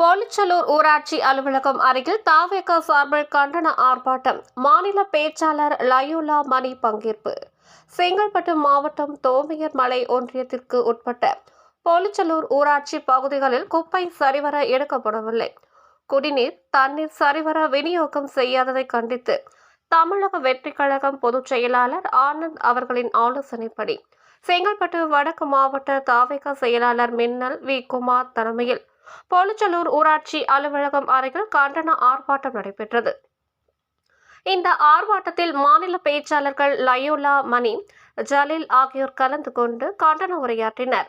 போலிச்சலூர் ஊராட்சி அலுவலகம் அருகில் தாவேக சார்பில் கண்டன ஆர்ப்பாட்டம். மாநில பேச்சாளர் லயோலா மணி பங்கேற்பு. செங்கல்பட்டு மாவட்டம் தோமையர் மலை ஒன்றியத்திற்கு உட்பட்ட போலிச்சலூர் ஊராட்சி பகுதிகளில் குப்பை சரிவர எடுக்கப்படவில்லை. குடிநீர் தண்ணீர் சரிவர விநியோகம் செய்யாததை கண்டித்து தமிழக வெற்றி கழகம் பொதுச் செயலாளர் ஆனந்த் அவர்களின் ஆலோசனைப்படி செங்கல்பட்டு வடக்கு மாவட்ட தாவேக செயலாளர் மின்னல் வி. குமார் தலைமையில் போலச்சலூர் ஊராட்சி அலுவலகம் அருகில் கண்டன ஆர்ப்பாட்டம் நடைபெற்றது. இந்த ஆர்ப்பாட்டத்தில் மாநில பேச்சாளர்கள் லயோலா மணி ஜலீல் ஆகியோர் கலந்து கொண்டு கண்டன உரையாற்றினர்.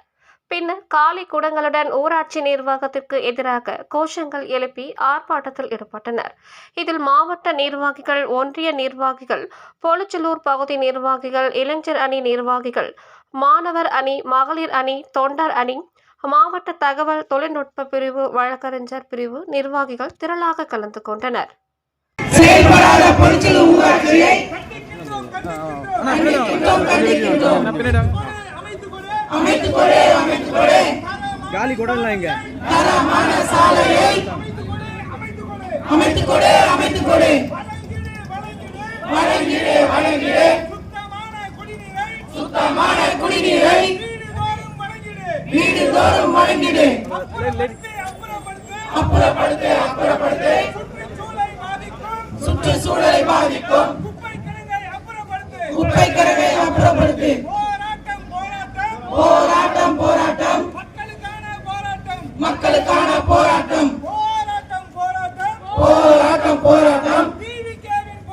பின்னர் காலி குடங்களுடன் ஊராட்சி நிர்வாகத்திற்கு எதிராக கோஷங்கள் எழுப்பி ஆர்ப்பாட்டத்தில் ஈடுபட்டனர் இதில் மாவட்ட நிர்வாகிகள் ஒன்றிய நிர்வாகிகள் போலிச்சலூர் பகுதி நிர்வாகிகள் இளைஞர் அணி நிர்வாகிகள் மாணவர் அணி மகளிர் அணி தொண்டர் அணி மாவட்ட தகவல் தொழில்நுட்ப பிரிவு வழக்கறிஞர் பிரிவு நிர்வாகிகள் திரளாக கலந்து கொண்டனர் செயல்படாத பொறிச்சல் ஊராட்சியை கண்டிக்கின்றோம் கண்டிக்கின்றோம் அமைத்துக் கொடு அமைத்துக் கொடு காலி குடம்லாம் இங்க. தரமான சாலையை அமைத்துக் கொடு அமைத்துக் கொடு வழங்கிடு வழங்கிடு சுத்தமான குடிநீரை வீடு தோறும் வழங்கிடு அப்புறப்படுத்து அப்புறப்படுத்து சுற்றுச்சூழலை பாதிக்கும் குப்பை கரவை அப்புறப்படுத்து போராட்டம் போராட்டம் மக்களுக்கான போராட்டம். போராட்டம் போராட்டம். டிவிகேவின்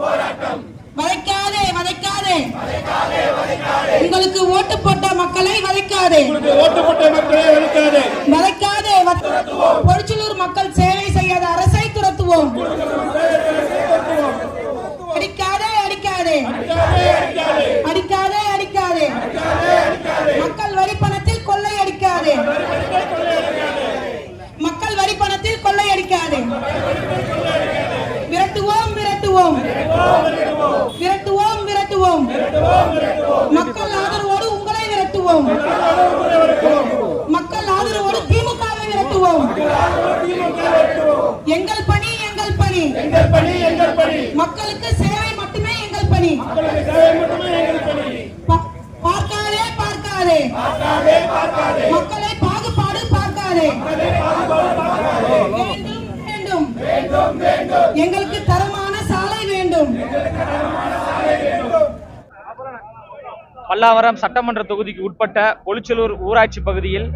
போராட்டம். வதைக்காதே வதைக்காதே. உங்களுக்கு ஓட்டு போட்ட மக்களை வதைக்காதே. ஓட்டுப்பட்ட மக்களை அழிக்காதே வதைக்காதே. பொறிச்சலூர் மக்கள் சேவை செய்யாத அரசை துரத்துவோம். அடிக்காதே. அடிக்காதே அடிக்காதே அடிக்காதே மக்கள் வரி பணத்தில் கொள்ளை அடிக்காதே மக்கள் வரி பணத்தில் கொள்ளை அடிக்காதே விரட்டுவோம் விரட்டுவோம் விரட்டுவோம் மக்கள் ஆதரவோடு உங்களை விரட்டுவோம். மக்கள் ஆதரவோடு திமுகவை விரட்டுவோம். எங்கள் பணி எங்கள் பணி. எங்கள் பணி எங்கள் பணி. மக்களுக்கு சேவை மட்டுமே எங்கள் பணி. பார்க்காதே பார்க்காதே. மக்களை பாகுபாடு பார்க்காதே. வேண்டும் வேண்டும். எங்களுக்கு தரமான சாலை வேண்டும் பல்லாவரம் சட்டமன்ற தொகுதிக்கு உட்பட்ட பொலிச்சலூர் ஊராட்சி பகுதியில்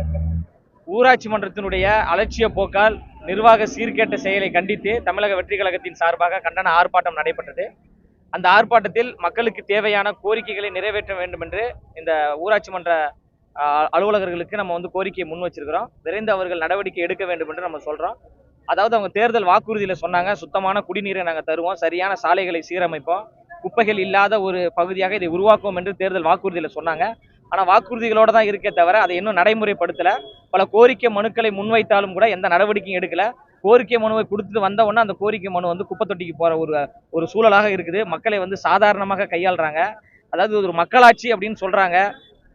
ஊராட்சி மன்றத்தினுடைய அலட்சிய போக்கால் நிர்வாக சீர்கேட்ட செயலை கண்டித்து தமிழக வெற்றி கழகத்தின் சார்பாக கண்டன ஆர்ப்பாட்டம் நடைபெற்றது. அந்த ஆர்ப்பாட்டத்தில் மக்களுக்கு தேவையான கோரிக்கைகளை நிறைவேற்ற வேண்டும் என்று இந்த ஊராட்சி மன்ற அலுவலகர்களுக்கு நம்ம வந்து கோரிக்கையை முன் வச்சிருக்கிறோம். விரைந்து அவர்கள் நடவடிக்கை எடுக்க வேண்டும் என்று நம்ம சொல்றோம். அதாவது அவங்க தேர்தல் வாக்குறுதியில் சொன்னாங்க சுத்தமான குடிநீரை நாங்கள் தருவோம் சரியான சாலைகளை சீரமைப்போம். குப்பைகள் இல்லாத ஒரு பகுதியாக இதை உருவாக்குவோம் என்று தேர்தல் வாக்குறுதியில் சொன்னாங்க. ஆனால் வாக்குறுதிகளோடு தான் இருக்கே தவிர அதை இன்னும் நடைமுறைப்படுத்தலை. பல கோரிக்கை மனுக்களை முன்வைத்தாலும் கூட எந்த நடவடிக்கையும் எடுக்கலை. கோரிக்கை மனுவை கொடுத்துட்டு வந்த உடனே அந்த கோரிக்கை மனு வந்து குப்பை தொட்டிக்கு போகிற ஒரு ஒரு சூழலாக இருக்குது. மக்களை வந்து சாதாரணமாக கையாளுறாங்க. அதாவது ஒரு மக்களாட்சி அப்படின்னு சொல்கிறாங்க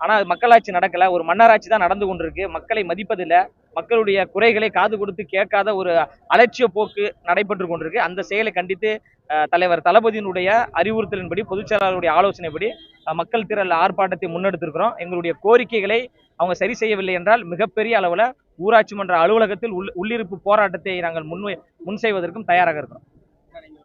ஆனால் அது மக்களாட்சி நடக்கலை. ஒரு மன்னராட்சி தான் நடந்து கொண்டிருக்கு. மக்களை மதிப்பதில்லை. மக்களுடைய குறைகளை காது கொடுத்து கேட்காத ஒரு அலட்சிய போக்கு நடைபெற்று கொண்டிருக்கு. அந்த செயலை கண்டித்து தலைவர் தளபதியினுடைய அறிவுறுத்தலின்படி பொதுச்செயலாளருடைய ஆலோசனைப்படி மக்கள் திரள் ஆர்ப்பாட்டத்தை முன்னெடுத்திருக்கிறோம். எங்களுடைய கோரிக்கைகளை அவங்க சரி செய்யவில்லை என்றால் மிகப்பெரிய அளவில் ஊராட்சி மன்ற அலுவலகத்தில் உள் உள்ளிருப்பு போராட்டத்தை நாங்கள் முன்வை முன் செய்வதற்கும் தயாராக இருக்கிறோம்.